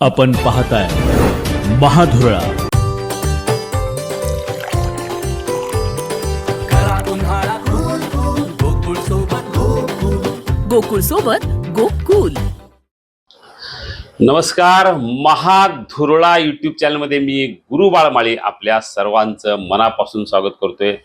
आपण पाहताय महाधुरळा. गोकुळ सोबत गोकुल नमस्कार महाधुरळा युट्यूब चॅनलमध्ये मी गुरु बाळमाळी आपल्या सर्वांचं मनापासून स्वागत करतोय.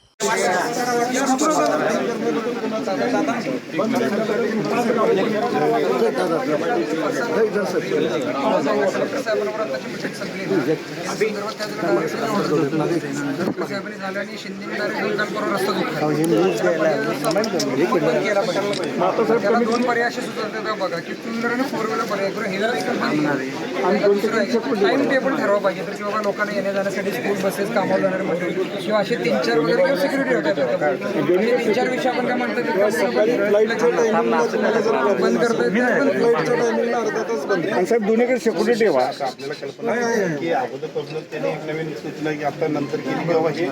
आणि त्याला दोन पर्याय असे सुचवतात बघा की टू व्हीलर आणि फोर व्हीलर पर्याय करून हे टाइम टेबल ठरवा पाहिजे तर किंवा लोकांना येण्या जाण्यासाठी स्कूल बसेस कामावर जाणारे मंडळी किंवा असे तीन चार वगैरे किंवा सिक्युरिटी होतात हे तीन चार विषय आपण काय म्हणतात बंद करतं बंद आणि साहेब दोन्हीकडे सेक्युरिटी ठेवा. आपल्याला कल्पना आहे की अगोदरपासूनच त्यांनी एक नवीन सूचना की आता नंतर केली की बाबा हे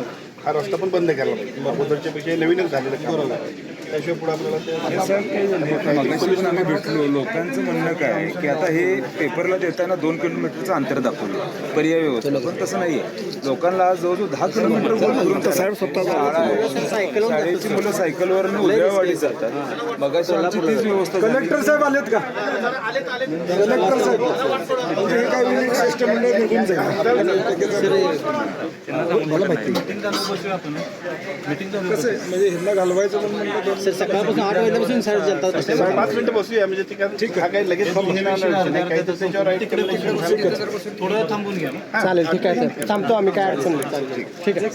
हा रस्ता पण बंद करायला पाहिजे अगोदरच्या पेक्षा हे नवीनच झालेलं. काम आहे. त्याशिवाय पुढे आपल्याला ते मगाशी पण आम्ही भेटलो. लोकांचं म्हणणं काय आहे की आता हे पेपरला देताना दोन किलोमीटरचं अंतर दाखवलं. पर्याय व्यवस्था पण तसं नाहीये. लोकांना आज जवळजवळ दहा किलोमीटर साहेब स्वतः शाळेची मुलं सायकलवर उद्यावाडी जातात. मगाशी तीच व्यवस्था कलेक्टर साहेब आलेत का? कलेक्टर साहेब. म्हणजे निघून जाईल कसं आहे? म्हणजे ह्यांना घालवायचं म्हणलं तर- सकाळपासून आठ वाजल्यापासून चालतात. साहेब, पाच मिनिटं बसूया. म्हणजे ते काय ठीक हा काही लगेच नाही. काही तर त्याच्यावर आहे. चालेल ठीक आहे सर. थांबतो आम्ही. काय अडचण नाही. चालेल. ठीक आहे.